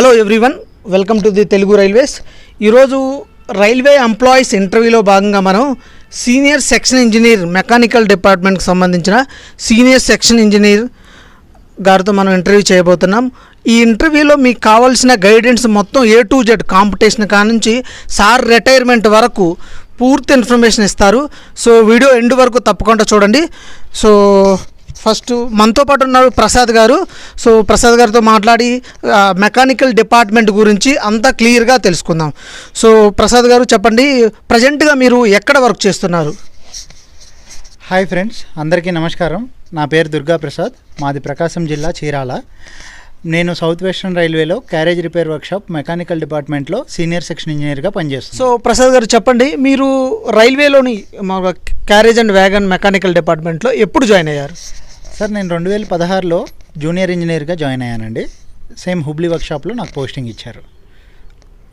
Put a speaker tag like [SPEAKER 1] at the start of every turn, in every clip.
[SPEAKER 1] Hello everyone welcome to the Telugu railways ఈరోజు railway employees ఇంటర్వ్యూలో భాగంగా మనం సీనియర్ సెక్షన్ ఇంజనీర్ మెకానికల్ డిపార్ట్మెంట్కి సంబంధించిన సీనియర్ సెక్షన్ ఇంజనీర్ గారితో మనం ఇంటర్వ్యూ చేయబోతున్నాం. ఈ ఇంటర్వ్యూలో మీకు కావాల్సిన గైడెన్స్ మొత్తం ఏ టు జెడ్ కాంపిటీషన్ కానుంచి సార్ రిటైర్మెంట్ వరకు పూర్తి ఇన్ఫర్మేషన్ ఇస్తారు. సో వీడియో ఎండ్ వరకు తప్పకుండా చూడండి. సో ఫస్ట్ మనతో పాటు ఉన్నారు ప్రసాద్ గారు. సో ప్రసాద్ గారితో మాట్లాడి మెకానికల్ డిపార్ట్మెంట్ గురించి అంతా క్లియర్గా తెలుసుకుందాం. సో ప్రసాద్ గారు చెప్పండి ప్రజెంట్గా మీరు ఎక్కడ వర్క్ చేస్తున్నారు?
[SPEAKER 2] హాయ్ ఫ్రెండ్స్ అందరికీ నమస్కారం. నా పేరు దుర్గా ప్రసాద్ మాది ప్రకాశం జిల్లా చీరాల. నేను సౌత్ వెస్టర్న్ రైల్వేలో క్యారేజ్ రిపేర్ వర్క్షాప్ మెకానికల్ డిపార్ట్మెంట్లో సీనియర్ సెక్షన్ ఇంజనీర్గా పనిచేస్తాను
[SPEAKER 1] సో ప్రసాద్ గారు చెప్పండి మీరు రైల్వేలోని మా క్యారేజ్ అండ్ వ్యాగన్ మెకానికల్ డిపార్ట్మెంట్లో ఎప్పుడు జాయిన్ అయ్యారు?
[SPEAKER 2] సార్ నేను రెండు వేల పదహారులో జూనియర్ ఇంజనీర్గా జాయిన్ అయ్యానండి. సేమ్ హుబ్లీ వర్క్షాప్లో నాకు పోస్టింగ్ ఇచ్చారు.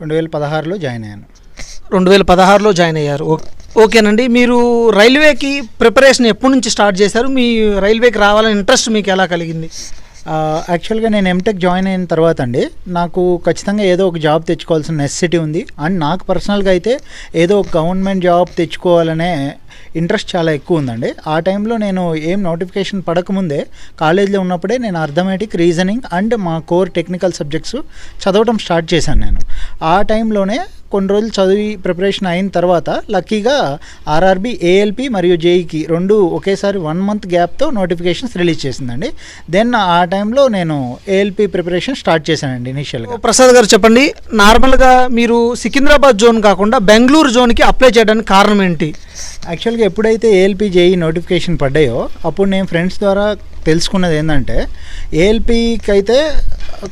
[SPEAKER 2] రెండు వేల పదహారులో జాయిన్ అయ్యాను.
[SPEAKER 1] రెండు వేల పదహారులో జాయిన్ అయ్యారు. ఓకేనండి. మీరు రైల్వేకి ప్రిపరేషన్ ఎప్పటి నుంచి స్టార్ట్ చేశారు? మీ రైల్వేకి రావాలని ఇంట్రెస్ట్ మీకు ఎలా కలిగింది?
[SPEAKER 2] యాక్చువల్గా నేను ఎంటెక్ జాయిన్ అయిన తర్వాత అండి నాకు ఖచ్చితంగా ఏదో ఒక జాబ్ తెచ్చుకోవాల్సిన నెసెసిటీ ఉంది. అండ్ నాకు పర్సనల్గా అయితే ఏదో ఒక గవర్నమెంట్ జాబ్ తెచ్చుకోవాలనే ఇంట్రెస్ట్ చాలా ఎక్కువ ఉందండి. ఆ టైంలో నేను ఏం నోటిఫికేషన్ పడకముందే కాలేజీలో ఉన్నప్పుడే నేను అర్థమెటిక్ రీజనింగ్ అండ్ మా కోర్ టెక్నికల్ సబ్జెక్ట్స్ చదవటం స్టార్ట్ చేశాను నేను. ఆ టైంలోనే కొన్ని రోజులు చదివి ప్రిపరేషన్ అయిన తర్వాత లక్కీగా ఆర్ఆర్బి ఏఎల్పి మరియు జేఈకి రెండు ఒకేసారి వన్ మంత్ గ్యాప్తో నోటిఫికేషన్స్ రిలీజ్ చేసిందండి. దెన్ ఆ టైంలో నేను ఏఎల్పి ప్రిపరేషన్ స్టార్ట్ చేశానండి ఇనిషియల్గా
[SPEAKER 1] ప్రసాద్ గారు చెప్పండి నార్మల్గా మీరు సికింద్రాబాద్ జోన్ కాకుండా బెంగళూరు జోన్కి అప్లై చేయడానికి కారణం ఏంటి?
[SPEAKER 2] యాక్చువల్గా ఎప్పుడైతే ఏఎల్పి జేఈ నోటిఫికేషన్ పడ్డాయో అప్పుడు నేను ఫ్రెండ్స్ ద్వారా తెలుసుకున్నది ఏంటంటే ఏఎల్పికి అయితే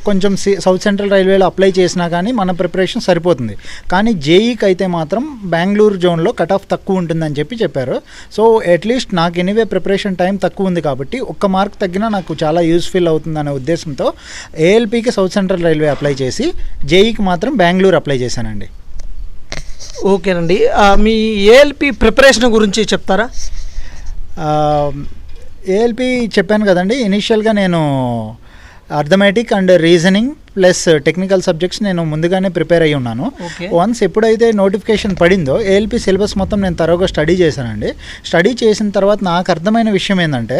[SPEAKER 2] కొంచెం సి సౌత్ సెంట్రల్ రైల్వేలో అప్లై చేసినా కానీ మన ప్రిపరేషన్ సరిపోతుంది. కానీ జేఈకి అయితే మాత్రం బెంగళూరు జోన్లో కట్ ఆఫ్ తక్కువ ఉంటుందని చెప్పి చెప్పారు. సో అట్లీస్ట్ నాకు ఎనీవే ప్రిపరేషన్ టైం తక్కువ ఉంది కాబట్టి ఒక్క మార్క్ తగ్గినా నాకు చాలా యూస్ఫుల్ అవుతుందనే ఉద్దేశంతో ఏఎల్పికి సౌత్ సెంట్రల్ రైల్వే అప్లై చేసి జేఈకి మాత్రం బెంగళూరు అప్లై చేశానండి.
[SPEAKER 1] ఓకేనండి. మీ ఏఎల్పి ప్రిపరేషన్ గురించి చెప్తారా?
[SPEAKER 2] ఏఎల్పి చెప్పాను కదండి. ఇనీషియల్గా నేను arithmetic and reasoning plus technical subjects నేను ముందుగానే ప్రిపేర్ అయ్యి ఉన్నాను. వన్స్ ఎప్పుడైతే నోటిఫికేషన్ పడిందో ఏఎల్పి సిలబస్ మొత్తం నేను తరోగా స్టడీ చేశానండి. స్టడీ చేసిన తర్వాత నాకు అర్థమైన విషయం ఏంటంటే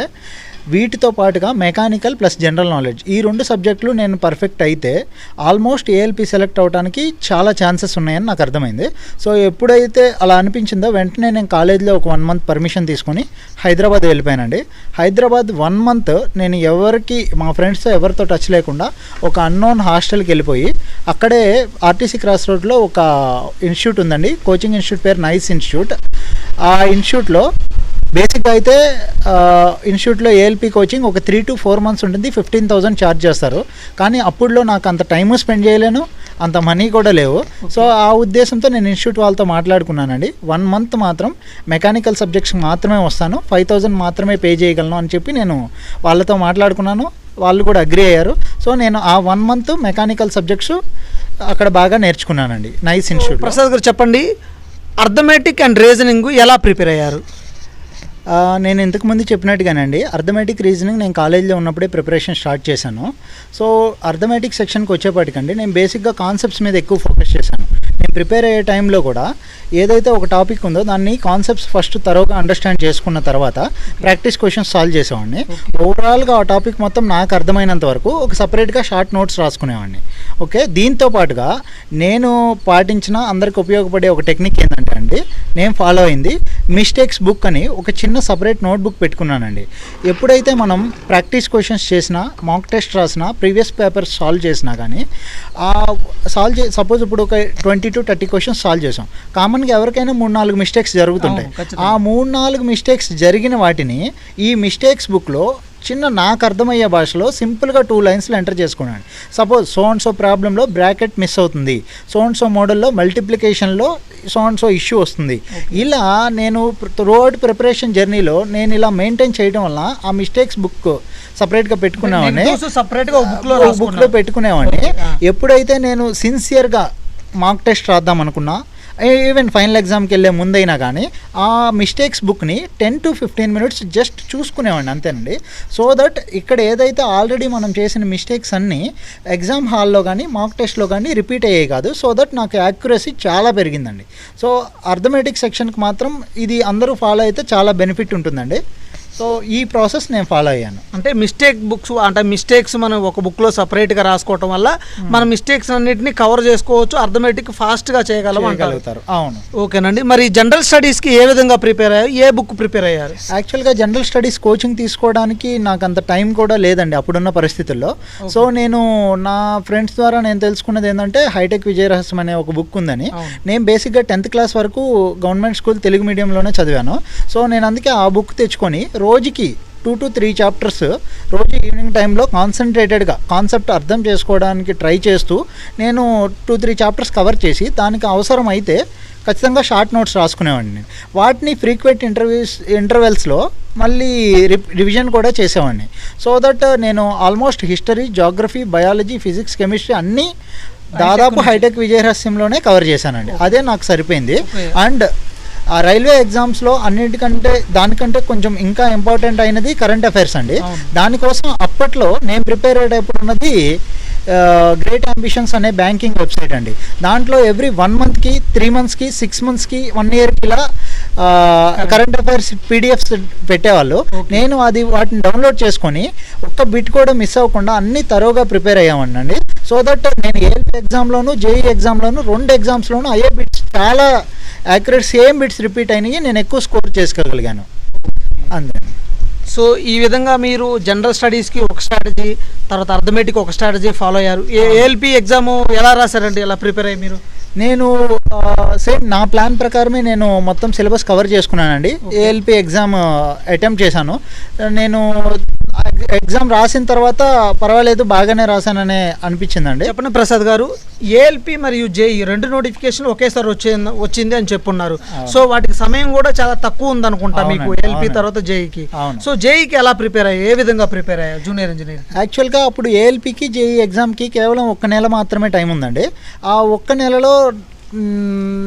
[SPEAKER 2] వీటితో పాటుగా మెకానికల్ ప్లస్ జనరల్ నాలెడ్జ్. ఈ రెండు సబ్జెక్టులు నేను పర్ఫెక్ట్ అయితే ఆల్మోస్ట్ ఏఎల్పి సెలెక్ట్ అవడానికి చాలా ఛాన్సెస్ ఉన్నాయని నాకు అర్థమైంది. సో ఎప్పుడైతే అలా అనిపించిందో వెంటనే నేను కాలేజీలో ఒక వన్ మంత్ పర్మిషన్ తీసుకొని హైదరాబాద్ వెళ్ళిపోయానండి. హైదరాబాద్ వన్ మంత్ నేను ఎవరికి మా ఫ్రెండ్స్తో ఎవరితో టచ్ లేకుండా ఒక అన్నోన్ హాస్టల్కి వెళ్ళిపోయి అక్కడే ఆర్టీసీ క్రాస్ రోడ్లో ఒక ఇన్స్టిట్యూట్ ఉందండి. కోచింగ్ ఇన్స్టిట్యూట్ పేరు నైస్ ఇన్స్టిట్యూట్. ఆ ఇన్స్టిట్యూట్లో బేసిక్గా అయితే ఇన్స్టిట్యూట్లో ఏఎల్పి కోచింగ్ ఒక త్రీ టు ఫోర్ మంత్స్ ఉంటుంది ఫిఫ్టీన్ థౌసండ్ ఛార్జ్ చేస్తారు. కానీ అప్పుడులో నాకు అంత టైము స్పెండ్ చేయలేను అంత మనీ కూడా లేవు. సో ఆ ఉద్దేశంతో నేను ఇన్స్టిట్యూట్ వాళ్ళతో మాట్లాడుకున్నానండి. వన్ మంత్ మాత్రం మెకానికల్ సబ్జెక్ట్స్ మాత్రమే వస్తాను ఫైవ్ థౌజండ్ మాత్రమే పే చేయగలను అని చెప్పి నేను వాళ్ళతో మాట్లాడుకున్నాను. వాళ్ళు కూడా అగ్రి అయ్యారు. సో నేను ఆ వన్ మంత్ మెకానికల్ సబ్జెక్ట్స్ అక్కడ బాగా నేర్చుకున్నానండి నైస్ ఇన్స్టిట్యూట్
[SPEAKER 1] ప్రసాద్ గారు చెప్పండి అర్థమెటిక్ అండ్ రీజనింగ్ ఎలా ప్రిపేర్ అయ్యారు?
[SPEAKER 2] నేను ఇంతకుముందు చెప్పినట్టుగానండి అర్థమెటిక్ రీజనింగ్ నేను కాలేజీలో ఉన్నప్పుడే ప్రిపరేషన్ స్టార్ట్ చేశాను. సో అర్థమెటిక్ సెక్షన్కి వచ్చేపాటికండి నేను బేసిక్గా కాన్సెప్ట్స్ మీద ఎక్కువ ఫోకస్ చేశాను. నేను ప్రిపేర్ అయ్యే టైంలో కూడా ఏదైతే ఒక టాపిక్ ఉందో దాన్ని కాన్సెప్ట్స్ ఫస్ట్ తరోగా అండర్స్టాండ్ చేసుకున్న తర్వాత ప్రాక్టీస్ క్వశ్చన్స్ సాల్వ్ చేసేవాడిని. ఓవరాల్గా ఆ టాపిక్ మొత్తం నాకు అర్థమైనంత వరకు ఒక సపరేట్గా షార్ట్ నోట్స్ రాసుకునేవాడిని. ఓకే దీంతో పాటుగా నేను పాటించిన అందరికి ఉపయోగపడే ఒక టెక్నిక్ ఏంటంటే అండి నేను ఫాలో అయింది మిస్టేక్స్ బుక్ అని ఒక చిన్న సపరేట్ నోట్ బుక్ పెట్టుకున్నానండి. ఎప్పుడైతే మనం ప్రాక్టీస్ క్వశ్చన్స్ చేసినా మాక్ టెస్ట్ రాసినా ప్రీవియస్ పేపర్స్ సాల్వ్ చేసినా కానీ ఆ సాల్వ్ చే సపోజ్ ఇప్పుడు ఒక twenty to thirty questions solve చేసాం కామన్గా ఎవరికైనా మూడు నాలుగు మిస్టేక్స్ జరుగుతుంటాయి. ఆ మూడు నాలుగు మిస్టేక్స్ జరిగిన వాటిని ఈ మిస్టేక్స్ బుక్లో చిన్న నాకు అర్థమయ్యే భాషలో సింపుల్గా టూ లైన్స్లో ఎంటర్ చేసుకున్నాను. సపోజ్ సో అండ్ సో ప్రాబ్లంలో బ్రాకెట్ మిస్ అవుతుంది. సో అండ్ సో మోడల్లో మల్టిప్లికేషన్లో సో అండ్ సో ఇష్యూ వస్తుంది. ఇలా నేను త్రూఅవుట్ ప్రిపరేషన్ జర్నీలో నేను ఇలా మెయింటైన్ చేయడం వల్ల ఆ మిస్టేక్స్ బుక్ సపరేట్గా పెట్టుకున్నామని
[SPEAKER 1] సపరేట్గా బుక్లో
[SPEAKER 2] బుక్లో పెట్టుకునేవాడిని. ఎప్పుడైతే నేను సిన్సియర్గా మాక్ టెస్ట్ రాద్దాం అనుకున్నా. ఈవెన్ ఫైనల్ ఎగ్జామ్కి వెళ్ళే ముందైనా కానీ ఆ మిస్టేక్స్ బుక్ని ten to fifteen minutes just చూసుకునేవాడిని అంతేనండి. సో దట్ ఇక్కడ ఏదైతే ఆల్రెడీ మనం చేసిన మిస్టేక్స్ అన్నీ ఎగ్జామ్ హాల్లో కానీ మాక్ టెస్ట్లో కానీ రిపీట్ అయ్యాయి కాదు. సో దట్ నాకు యాక్యురసీ చాలా పెరిగిందండి. సో అర్థమెటిక్ సెక్షన్కి మాత్రం ఇది అందరూ ఫాలో అయితే చాలా బెనిఫిట్ ఉంటుందండి. సో ఈ ప్రాసెస్ నేను ఫాలో అయ్యాను.
[SPEAKER 1] అంటే మిస్టేక్ బుక్స్ అంటే మిస్టేక్స్ మనం ఒక బుక్లో సపరేట్గా రాసుకోవటం వల్ల మన మిస్టేక్స్ అన్నిటిని కవర్ చేసుకోవచ్చు అర్థమెటిక్ ఫాస్ట్గా చేయగలం అంటారు.
[SPEAKER 2] అవును.
[SPEAKER 1] ఓకేనండి. మరి జనరల్ స్టడీస్కి ఏ విధంగా ప్రిపేర్ అయ్యారు? ఏ బుక్ ప్రిపేర్ అయ్యారు?
[SPEAKER 2] యాక్చువల్గా జనరల్ స్టడీస్ కోచింగ్ తీసుకోవడానికి నాకు అంత టైం కూడా లేదండి అప్పుడున్న పరిస్థితుల్లో. సో నేను నా ఫ్రెండ్స్ ద్వారా నేను తెలుసుకున్నది ఏంటంటే హైటెక్ విజయరహస్యం అనే ఒక బుక్ ఉందని. నేను బేసిక్గా టెన్త్ క్లాస్ వరకు గవర్నమెంట్ స్కూల్ తెలుగు మీడియంలోనే చదివాను. సో నేను అందుకే ఆ బుక్ తెచ్చుకొని రోజుకి టూ టు త్రీ చాప్టర్స్ రోజు ఈవినింగ్ టైంలో కాన్సన్ట్రేటెడ్గా కాన్సెప్ట్ అర్థం చేసుకోవడానికి ట్రై చేస్తూ నేను టూ త్రీ చాప్టర్స్ కవర్ చేసి దానికి అవసరం అయితే ఖచ్చితంగా షార్ట్ నోట్స్ రాసుకునేవాడిని. వాటిని ఫ్రీక్వెంట్ ఇంటర్వ్యూస్ ఇంటర్వెల్స్లో మళ్ళీ రివిజన్ కూడా చేసేవాడిని. సో దట్ నేను almost history geography biology physics chemistry అన్నీ దాదాపు హైటెక్ విజయరహస్యంలోనే కవర్ చేశానండి. అదే నాకు సరిపోయింది. అండ్ ఆ రైల్వే ఎగ్జామ్స్లో అన్నిటికంటే దానికంటే కొంచెం ఇంకా ఇంపార్టెంట్ అయినది కరెంట్ అఫైర్స్ అండి. దానికోసం అప్పట్లో నేను ప్రిపేర్ అయ్యేటప్పుడు ఉన్నది గ్రేట్ అంబిషన్స్ అనే బ్యాంకింగ్ వెబ్సైట్ అండి. దాంట్లో ఎవ్రీ వన్ మంత్కి త్రీ మంత్స్కి సిక్స్ మంత్స్కి వన్ ఇయర్కి ఇలా కరెంట్ అఫైర్స్ పీడిఎఫ్స్ పెట్టేవాళ్ళు. నేను అది వాటిని డౌన్లోడ్ చేసుకొని ఒక్క బిట్ కూడా మిస్ అవ్వకుండా అన్ని తరోగా ప్రిపేర్ అయ్యామండి సో దట్ నేను ఏఎల్పి ఎగ్జామ్లోను జేఈ ఎగ్జామ్లోను రెండు ఎగ్జామ్స్లోను అయ్యే బిట్స్ చాలా యాక్యురేట్ సేమ్ బిట్స్ రిపీట్ అయినాయి. నేను ఎక్కువ స్కోర్ చేసుకోగలిగాను. అంతే
[SPEAKER 1] సో ఈ విధంగా మీరు జనరల్ స్టడీస్కి ఒక స్ట్రాటజీ తర్వాత అర్థమెటిక్ ఒక స్ట్రాటజీ ఫాలో అయ్యారు. ఏఎల్పి ఎగ్జామ్ ఎలా రాశారండి? ఎలా ప్రిపేర్ అయ్యి మీరు?
[SPEAKER 2] నేను సేమ్ నా ప్లాన్ ప్రకారమే నేను మొత్తం సిలబస్ కవర్ చేసుకున్నానండి. ఏఎల్పి ఎగ్జామ్ అటెంప్ట్ చేశాను. నేను ఎగ్జామ్ రాసిన తర్వాత పర్వాలేదు బాగానే రాశాననే అనిపించిందండి.
[SPEAKER 1] చెప్పండి ప్రసాద్ గారు ఏఎల్పి మరియు జేఈ రెండు నోటిఫికేషన్ ఒకేసారి వచ్చే వచ్చింది అని చెప్పున్నారు. సో వాటికి సమయం కూడా చాలా తక్కువ ఉందనుకుంటా మీకు
[SPEAKER 2] అవునండి,
[SPEAKER 1] ఏఎల్పి. తర్వాత జేఈకి. సో జేఈకి ఎలా ప్రిపేర్ అయ్యాయి ఏ విధంగా ప్రిపేర్ అయ్యారు? Junior engineer.
[SPEAKER 2] యాక్చువల్గా అప్పుడు ఏఎల్పికి జేఈ ఎగ్జామ్కి కేవలం ఒక్క నెల మాత్రమే టైం ఉందండి. ఆ ఒక్క నెలలో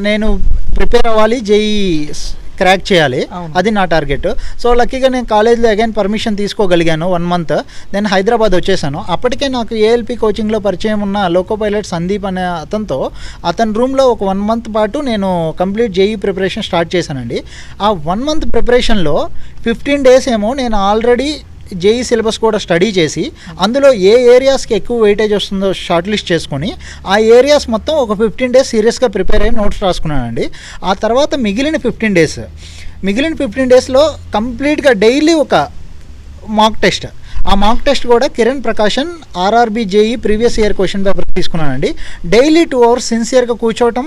[SPEAKER 2] నేను ప్రిపేర్ అవ్వాలి జేఈ క్రాక్ చేయాలి. అది నా టార్గెట్ సో లక్కీగా నేను కాలేజ్లో అగైన్ పర్మిషన్ తీసుకోగలిగాను వన్ మంత్ నేను హైదరాబాద్ వచ్చేసాను. అప్పటికే నాకు ఏఎల్పి కోచింగ్లో పరిచయం ఉన్న లోకో పైలట్ సందీప్ అనే అతనితో అతని రూమ్లో ఒక వన్ మంత్ పాటు నేను కంప్లీట్ జేఈ ప్రిపరేషన్ స్టార్ట్ చేశానండి. ఆ వన్ మంత్ ప్రిపరేషన్లో ఫిఫ్టీన్ డేస్ ఏమో నేను ఆల్రెడీ జేఈ సిలబస్ కూడా స్టడీ చేసి అందులో ఏ ఏరియాస్కి ఎక్కువ వెయిటేజ్ వస్తుందో షార్ట్ లిస్ట్ చేసుకొని ఆ ఏరియాస్ మొత్తం ఒక ఫిఫ్టీన్ డేస్ సీరియస్గా ప్రిపేర్ అయ్యి నోట్స్ రాసుకున్నానండి. ఆ తర్వాత మిగిలిన ఫిఫ్టీన్ డేస్ మిగిలిన ఫిఫ్టీన్ డేస్లో కంప్లీట్గా డైలీ ఒక మాక్ టెస్ట్ ఆ మాక్ టెస్ట్ కూడా Kiran Prakashan RRB JE previous year question paper తీసుకున్నానండి డైలీ టూ అవర్స్ సిన్సియర్గా కూర్చోవటం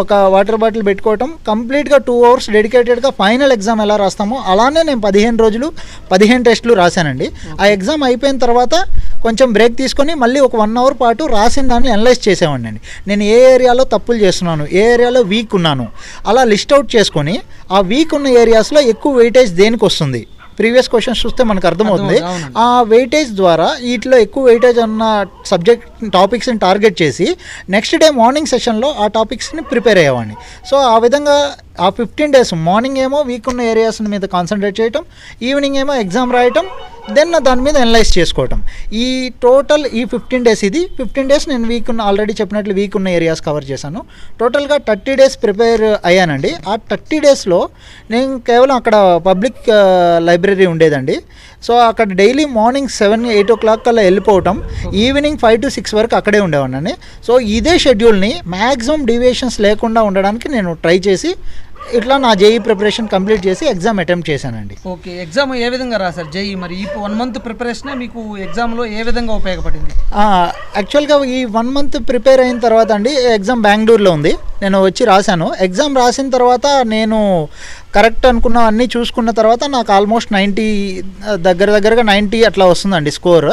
[SPEAKER 2] ఒక వాటర్ బాటిల్ పెట్టుకోవటం కంప్లీట్గా టూ అవర్స్ డెడికేటెడ్గా ఫైనల్ ఎగ్జామ్ ఎలా రాస్తామో అలానే నేను పదిహేను రోజులు పదిహేను టెస్టులు రాశానండి. ఆ ఎగ్జామ్ అయిపోయిన తర్వాత కొంచెం బ్రేక్ తీసుకొని మళ్ళీ ఒక వన్ అవర్ పాటు రాసిన దాన్ని అనలైజ్ చేసేవాడిని అండి నేను ఏ ఏరియాలో తప్పులు చేస్తున్నాను ఏ ఏరియాలో వీక్ ఉన్నాను అలా లిస్ట్ అవుట్ చేసుకొని ఆ వీక్ ఉన్న ఏరియాస్లో ఎక్కువ వెయిటేజ్ దేనికి వస్తుంది ప్రీవియస్ క్వశ్చన్స్ చూస్తే మనకు అర్థమవుతుంది. ఆ వెయిటేజ్ ద్వారా వీటిలో ఎక్కువ వెయిటేజ్ ఉన్న సబ్జెక్ట్ టాపిక్స్ని టార్గెట్ చేసి నెక్స్ట్ డే మార్నింగ్ సెషన్లో ఆ టాపిక్స్ని ప్రిపేర్ అయ్యేవాడిని సో ఆ విధంగా ఆ ఫిఫ్టీన్ డేస్ మార్నింగ్ ఏమో వీక్ ఉన్న ఏరియాస్ మీద కాన్సన్ట్రేట్ చేయటం ఈవినింగ్ ఏమో ఎగ్జామ్ రాయటం దెన్ దాని మీద అనలైజ్ చేసుకోవటం. ఈ టోటల్ ఈ ఫిఫ్టీన్ డేస్ ఇది. ఫిఫ్టీన్ డేస్ నేను వీక్ ఉన్న ఆల్రెడీ చెప్పినట్లు వీక్ ఉన్న ఏరియాస్ కవర్ చేశాను. టోటల్గా థర్టీ డేస్ ప్రిపేర్ అయ్యానండి. ఆ థర్టీ డేస్లో నేను కేవలం అక్కడ పబ్లిక్ లైబ్రరీ ఉండేదండి. సో అక్కడ daily morning seven eight o'clock కల్లా వెళ్ళిపోవటం. ఈవినింగ్ ఫైవ్ టు సిక్స్ వరకు అక్కడే ఉండేవాడిని సో ఇదే షెడ్యూల్ని మ్యాక్సిమం డీవియేషన్స్ లేకుండా ఉండడానికి నేను ట్రై చేసి ఇట్లా నా జేఈ ప్రిపరేషన్ కంప్లీట్ చేసి ఎగ్జామ్ అటెంప్ట్ చేశానండి.
[SPEAKER 1] ఓకే ఎగ్జామ్ ఏ విధంగా రాశారు జేఈ? మరి ఈ వన్ మంత్ ప్రిపరేషన్ మీకు ఎగ్జామ్లో ఏ విధంగా ఉపయోగపడింది?
[SPEAKER 2] యాక్చువల్గా ఈ వన్ మంత్ ప్రిపేర్ అయిన తర్వాత అండి ఎగ్జామ్ బెంగళూరులో ఉంది. నేను వచ్చి రాశాను. ఎగ్జామ్ రాసిన తర్వాత నేను కరెక్ట్ అనుకున్న అన్నీ చూసుకున్న తర్వాత నాకు ఆల్మోస్ట్ నైంటీ దగ్గర దగ్గరగా నైంటీ అట్లా వస్తుందండి స్కోర్.